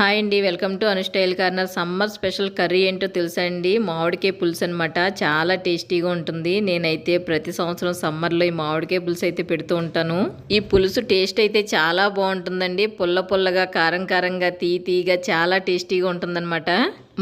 Hi అండి welcome to Anu style corner. Summer special curry ఏంటో తెలుసా అండి? మామిడికాయ పులుసు అనమాట చాలా టేస్టీగా ఉంటుంది. నేనైతే ప్రతి సంవత్సరం సమ్మర్లో ఈ మామిడికాయ పులుసు అయితే పెడుతూ ఉంటాను. ఈ పులుసు టేస్ట్ అయితే చాలా బాగుంటుందండి. పుల్ల పుల్లగా కారం కారంగా తీ తీగా చాలా టేస్టీగా ఉంటుందన్నమాట.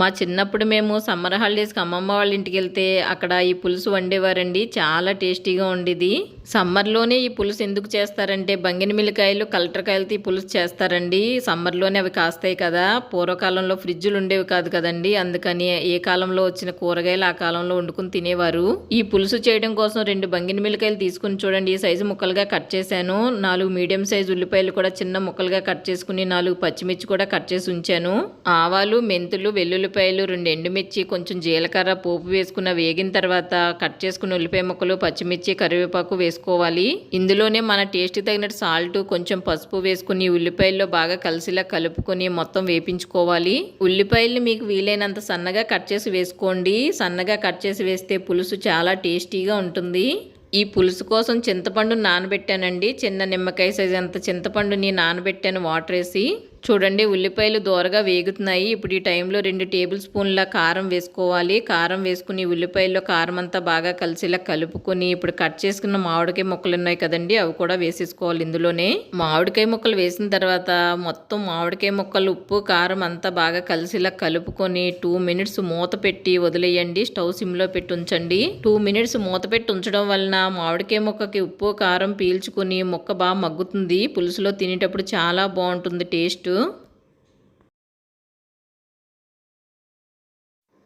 మా చిన్నప్పుడు మేము సమ్మర్ హాలిడేస్కి అమ్మమ్మ వాళ్ళ ఇంటికి వెళ్తే అక్కడ ఈ పులుసు వండేవారండి. చాలా టేస్టీగా ఉండేది. సమ్మర్లోనే ఈ పులుసు ఎందుకు చేస్తారంటే బంగినమిల్లికాయలు కలటరకాయలతో ఈ పులుసు చేస్తారండి. సమ్మర్లోనే అవి కాస్తాయి కదా. పూర్వకాలంలో ఫ్రిడ్జులు ఉండేవి కాదు కదండి. అందుకని ఏ కాలంలో వచ్చిన కూరగాయలు ఆ కాలంలో వండుకుని తినేవారు. ఈ పులుసు చేయడం కోసం రెండు బంగినమిల్లికాయలు తీసుకుని చూడండి. ఈ సైజు ముక్కలుగా కట్ చేశాను. నాలుగు మీడియం సైజు ఉల్లిపాయలు కూడా చిన్న ముక్కలుగా కట్ చేసుకుని నాలుగు పచ్చిమిర్చి కూడా కట్ చేసి ఉంచాను. ఆవాలు మెంతులు వెల్లుల్లిపాయలు రెండు ఎండుమిర్చి కొంచెం జీలకర్ర పోపు వేసుకున్న వేగిన తర్వాత కట్ చేసుకున్న ఉల్లిపాయ ముక్కలు పచ్చిమిర్చి కరివేపాకు వేసుకోవాలి. ఇందులోనే మన టేస్ట్కి తగినట్టు సాల్ట్ కొంచెం పసుపు వేసుకుని ఉల్లిపాయల్లో బాగా కలిసిలా కలుపుకొని మొత్తం వేపించుకోవాలి. ఉల్లిపాయలు మీకు వీలైనంత సన్నగా కట్ చేసి వేసుకోండి. సన్నగా కట్ చేసి వేస్తే పులుసు చాలా టేస్టీగా ఉంటుంది. ఈ పులుసు కోసం చింతపండు నానబెట్టానండి. చిన్న నిమ్మకాయ సైజ్ అంత చింతపండుని నానబెట్టాను వాటర్ వేసి. చూడండి ఉల్లిపాయలు దోరగా వేగుతున్నాయి. ఇప్పుడు ఈ టైంలో రెండు టేబుల్ స్పూన్ల కారం వేసుకోవాలి. కారం వేసుకుని ఉల్లిపాయల్లో కారం అంతా బాగా కలిసేలా కలుపుకొని ఇప్పుడు కట్ చేసుకున్న మామిడికాయ ముక్కలు ఉన్నాయి కదండి అవి కూడా వేసేసుకోవాలి ఇందులోనే. మామిడికాయ ముక్కలు వేసిన తర్వాత మొత్తం మామిడికాయ ముక్కలు ఉప్పు కారం అంతా బాగా కలిసేలా కలుపుకొని టూ మినిట్స్ మూత పెట్టి వదిలేయండి. స్టవ్ సిమ్లో పెట్టి ఉంచండి. టూ మినిట్స్ మూత పెట్టి ఉంచడం వలన మామిడికాయ ముక్కకి ఉప్పు కారం పీల్చుకుని ముక్క బాగా మగ్గుతుంది. పులుసులో తినేటప్పుడు చాలా బాగుంటుంది టేస్ట్.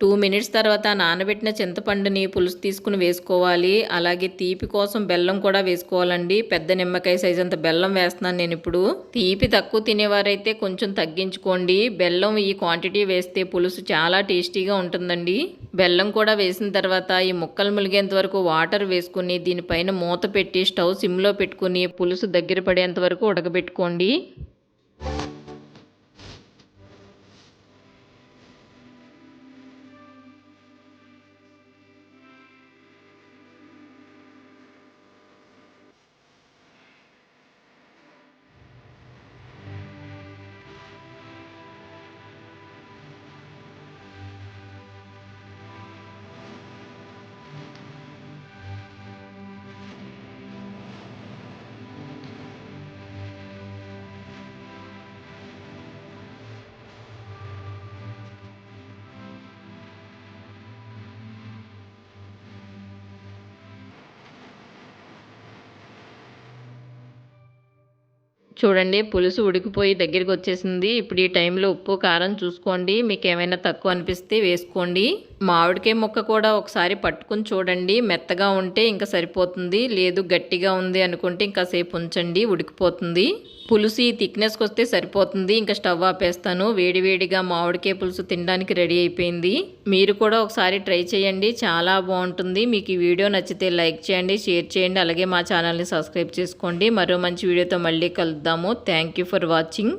టూ. మినిట్స్ తర్వాత నానబెట్టిన చింతపండుని పులుసు తీసుకుని వేసుకోవాలి. అలాగే తీపి కోసం బెల్లం కూడా వేసుకోవాలండి. పెద్ద నిమ్మకాయ సైజ్ అంత బెల్లం వేస్తున్నాను నేను ఇప్పుడు. తీపి తక్కువ తినేవారైతే కొంచెం తగ్గించుకోండి. బెల్లం ఈ క్వాంటిటీ వేస్తే పులుసు చాలా టేస్టీగా ఉంటుందండి. బెల్లం కూడా వేసిన తర్వాత ఈ ముక్కలు ములిగేంత వరకు వాటర్ వేసుకుని దీనిపైన మూత పెట్టి స్టవ్ సిమ్లో పెట్టుకుని పులుసు దగ్గర పడేంత వరకు ఉడకబెట్టుకోండి. చూడండి పులుసు ఉడికిపోయి దగ్గరికి వచ్చేసింది ఇప్పుడు ఈ టైంలో ఉప్పు కారం చూసుకోండి. మీకు ఏమైనా తక్కువ అనిపిస్తే వేసుకోండి. మామిడికాయ ముక్క కూడా ఒకసారి పట్టుకుని చూడండి. మెత్తగా ఉంటే ఇంకా సరిపోతుంది. లేదు గట్టిగా ఉంది అనుకుంటే ఇంకా సేపు ఉంచండి ఉడికిపోతుంది. పులుసు ఈ థిక్నెస్కి వస్తే సరిపోతుంది. ఇంకా స్టవ్ ఆపేస్తాను. వేడివేడిగా మామిడికాయ పులుసు తినడానికి రెడీ అయిపోయింది. మీరు కూడా ఒకసారి ట్రై చేయండి. చాలా బాగుంటుంది. మీకు ఈ వీడియో నచ్చితే లైక్ చేయండి షేర్ చేయండి. అలాగే మా ఛానల్ని సబ్స్క్రైబ్ చేసుకోండి. మరో మంచి వీడియోతో మళ్ళీ కలుద్దాము. Thank for watching